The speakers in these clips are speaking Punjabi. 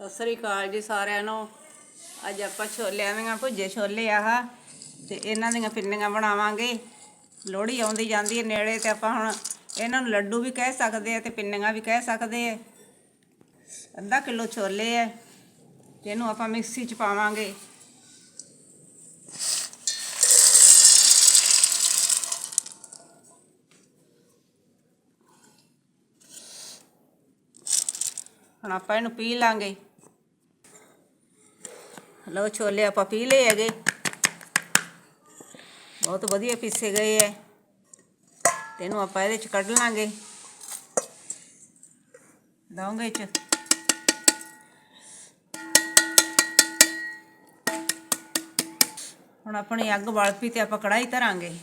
ਸਤਿ ਸ੍ਰੀ ਅਕਾਲ ਜੀ ਸਾਰਿਆਂ ਨੂੰ। ਅੱਜ ਆਪਾਂ ਛੋਲਿਆਂ ਦੀਆਂ ਭੁੱਜੇ ਛੋਲੇ ਆਹ, ਤੇ ਇਹਨਾਂ ਦੀਆਂ ਪਿੰਨੀਆਂ ਬਣਾਵਾਂਗੇ। ਲੋਹੜੀ ਆਉਂਦੀ ਜਾਂਦੀ ਹੈ ਨੇੜੇ ਤੇ ਆਪਾਂ ਹੁਣ ਇਹਨਾਂ ਨੂੰ ਲੱਡੂ ਵੀ ਕਹਿ ਸਕਦੇ ਆ ਤੇ ਪਿੰਨੀਆਂ ਵੀ ਕਹਿ ਸਕਦੇ ਆ। ਅੱਧਾ ਕਿਲੋ ਛੋਲੇ ਆ, ਤੇ ਇਹਨੂੰ ਆਪਾਂ ਮਿਕਸੀ 'ਚ ਪਾਵਾਂਗੇ। ਹੁਣ ਆਪਾਂ ਇਹਨੂੰ ਪੀ ਲਾਂਗੇ। ਲਓ ਛੋਲੇ ਆਪਾਂ ਪੀ ਲਏ ਹੈਗੇ। ਬਹੁਤ ਵਧੀਆ ਪੀਸੇ ਗਏ ਐ। ਤੈਨੂੰ ਆਪਾਂ ਇਹਦੇ ਚ ਕੱਢ ਲਾਂਗੇ। ਦਾਉਂਗੇ ਚ। ਹੁਣ ਆਪਣੀ ਅੱਗ ਬਲ ਪੀ ਤੇ ਆਪਾਂ ਕੜਾਈ ਧਰਾਂਗੇ।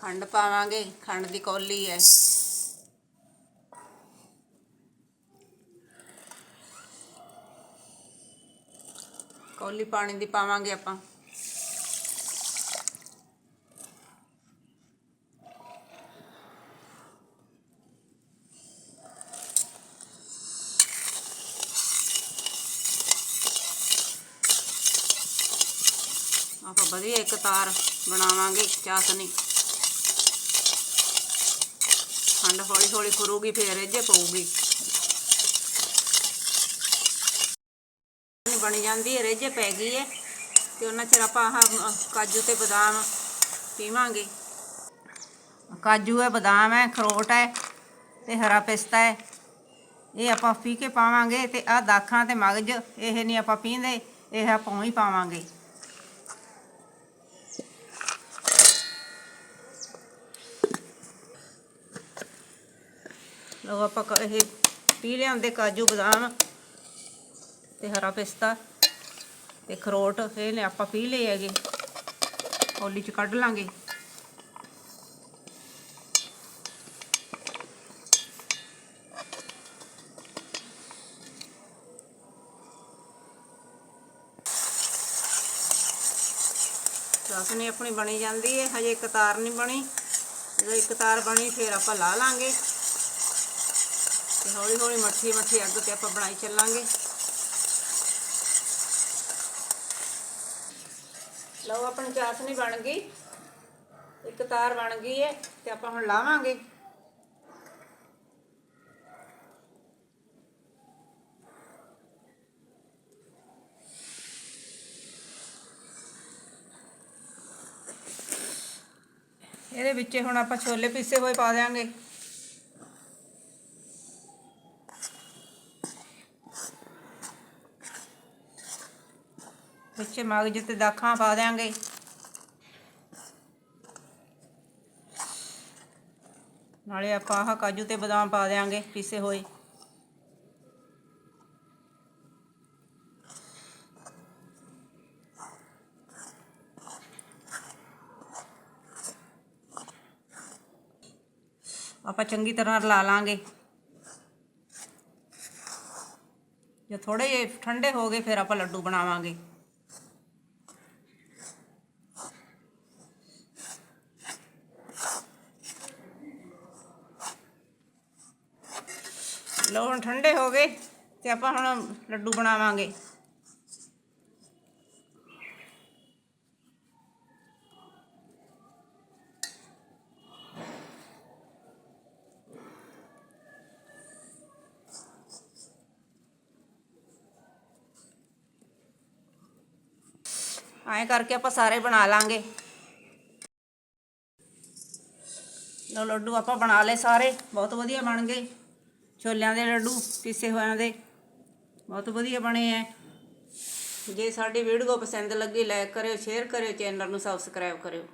ਖੰਡ ਪਾਵਾਂਗੇ, ਖੰਡ ਦੀ ਕੌਲੀ ਹੈ। ਕੌਲੀ ਪਾਣੀ ਦੀ ਪਾਵਾਂਗੇ ਆਪਾਂ। ਆਪਾਂ ਵਧੀਆ ਇੱਕ ਤਾਰ ਬਣਾਵਾਂਗੇ ਚਾਸਨੀ ਖੰਡ ਹੌਲੀ ਹੌਲੀ ਫੁਰੂਗੀ ਫੇਰ ਰੇਜੇ ਪਊਗੀ। ਬਣ ਜਾਂਦੀ ਹੈ ਰੇਜੇ ਪੈ ਗਈ ਹੈ, ਤੇ ਉਹਨਾਂ ਚਿਰ ਆਪਾਂ ਆਹ ਕਾਜੂ ਤੇ ਬਦਾਮ ਪੀਵਾਂਗੇ। ਕਾਜੂ ਹੈ, ਬਦਾਮ ਹੈ, ਅਖਰੋਟ ਹੈ, ਤੇ ਹਰਾ ਪਿਸਤਾ ਹੈ। ਇਹ ਆਪਾਂ ਪੀ ਕੇ ਪਾਵਾਂਗੇ, ਤੇ ਆਹ ਦਾਖਾਂ ਤੇ ਮਗਜ, ਇਹ ਨਹੀਂ ਆਪਾਂ ਪੀਂਦੇ, ਇਹ ਆਪਾਂ ਹੀ ਪਾਵਾਂਗੇ। ਲਓ ਆਪਾਂ ਕ- ਇਹ ਪੀ ਲਿਆਂਦੇ ਕਾਜੂ ਬਦਾਮ ਤੇ ਹਰਾ ਪਿਸਤਾ ਤੇ ਖਰੋਟ, ਇਹ ਨੇ ਆਪਾਂ ਪੀ ਲਏ ਹੈਗੇ। ਕੌਲੀ ਚ ਕੱਢ ਲਾਂਗੇ। ਚਾਸਨੀ ਆਪਣੀ ਬਣੀ ਜਾਂਦੀ ਹੈ ਹਜੇ ਇੱਕ ਤਾਰ ਨਹੀਂ ਬਣੀ। ਜਦੋਂ ਇੱਕ ਤਾਰ ਬਣੀ, ਫਿਰ ਆਪਾਂ ਲਾ ਲਾਂਗੇ। ਤੇ ਹੌਲੀ ਹੌਲੀ ਮੱਠੀ ਮੱਠੀ ਅੱਗ ਤੇ ਆਪਾਂ ਬਣਾਈ ਚੱਲਾਂਗੇ। ਲਓ, ਆਪਣੀ ਚਾਸਨੀ ਬਣ ਗਈ। ਇੱਕ ਤਾਰ ਬਣ ਗਈ ਹੈ ਤੇ ਆਪਾਂ ਹੁਣ ਲਾਵਾਂਗੇ। ਇਹਦੇ ਵਿੱਚ ਹੁਣ ਆਪਾਂ ਛੋਲੇ ਪੀਸੇ ਹੋਏ ਪਾ ਦਿਆਂਗੇ। ਵਿੱਚ ਮਗਜ ਤੇ ਦਾਖਾਂ ਪਾ ਦਿਆਂਗੇ। ਨਾਲੇ ਆਪਾਂ ਆਹ ਕਾਜੂ ਤੇ ਬਦਾਮ ਪਾ ਦਿਆਂਗੇ, ਪੀਸੇ ਹੋਏ। ਆਪਾਂ ਚੰਗੀ ਤਰ੍ਹਾਂ ਰਲਾ ਲਾਂਗੇ। ਜੇ ਥੋੜੇ ਜਿਹੇ ਠੰਡੇ ਹੋ ਗਏ, ਫਿਰ ਆਪਾਂ ਲੱਡੂ ਬਣਾਵਾਂਗੇ। ਲਓ ਹੁਣ ਠੰਡੇ ਹੋ ਗਏ ਤੇ ਆਪਾਂ ਹੁਣ ਲੱਡੂ ਬਣਾਵਾਂਗੇ। ਐਂ ਕਰਕੇ ਆਪਾਂ ਸਾਰੇ ਬਣਾ ਲਾਂਗੇ। ਲਓ ਲੱਡੂ ਆਪਾਂ ਬਣਾ ਲਏ ਸਾਰੇ, ਬਹੁਤ ਵਧੀਆ ਬਣ ਗਏ। ਛੋਲਿਆਂ ਦੇ ਲੱਡੂ, ਪੀਸੇ ਹੋਇਆਂ ਦੇ। ਬਹੁਤ ਵਧੀਆ ਬਣੇ ਐ। ਜੇ ਸਾਡੀ ਵੀਡੀਓ ਪਸੰਦ ਲੱਗੀ ਲਾਈਕ ਕਰਿਓ ਸ਼ੇਅਰ ਕਰਿਓ ਚੈਨਲ ਨੂੰ ਸਬਸਕ੍ਰਾਈਬ ਕਰਿਓ।